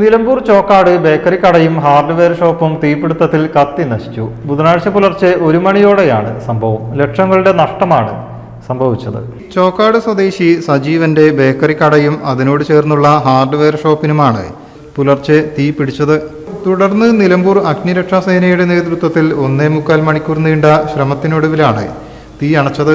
Nilambur Chokkad bakery കടയും hardware ഷോപ്പും തീപിടുത്തത്തിൽ കത്തി നശിച്ചു. ബുധനാഴ്ച പുലർച്ചെ ഒരു മണിയോടെയാണ് സംഭവം. ലക്ഷങ്ങളുടെ നഷ്ടമാണ് സംഭവിച്ചത്. ചോക്കാട് സ്വദേശി സജീവന്റെ ബേക്കറി കടയും അതിനോട് ചേർന്നുള്ള ഹാർഡ്വെയർ ഷോപ്പിനുമാണ് പുലർച്ചെ തീ പിടിച്ചത്. തുടർന്ന് നിലമ്പൂർ അഗ്നിരക്ഷാസേനയുടെ നേതൃത്വത്തിൽ ഒന്നേ മുക്കാൽ മണിക്കൂർ നീണ്ട ശ്രമത്തിനൊടുവിലാണ് തീ അണച്ചത്.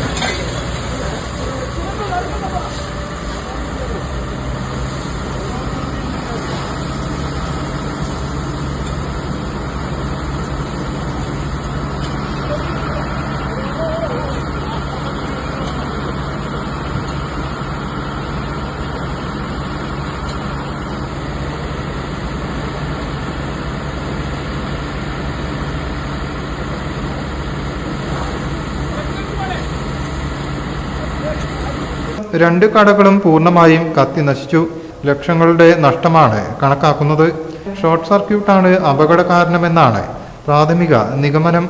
രണ്ട് കടകളും പൂർണമായും കത്തി നശിച്ചു. ലക്ഷങ്ങളുടെ നഷ്ടമാണ് കണക്കാക്കുന്നത്. ഷോർട്ട് സർക്യൂട്ടാണ് അപകട കാരണമെന്നാണ് പ്രാഥമിക നിഗമനം.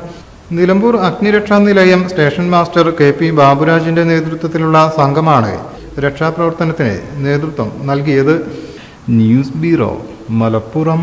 നിലമ്പൂർ അഗ്നിരക്ഷാ നിലയം സ്റ്റേഷൻ മാസ്റ്റർ കെ പി ബാബുരാജിന്റെ നേതൃത്വത്തിലുള്ള സംഘമാണ് രക്ഷാപ്രവർത്തനത്തിന് നേതൃത്വം നൽകിയത്. News bureau Malappuram.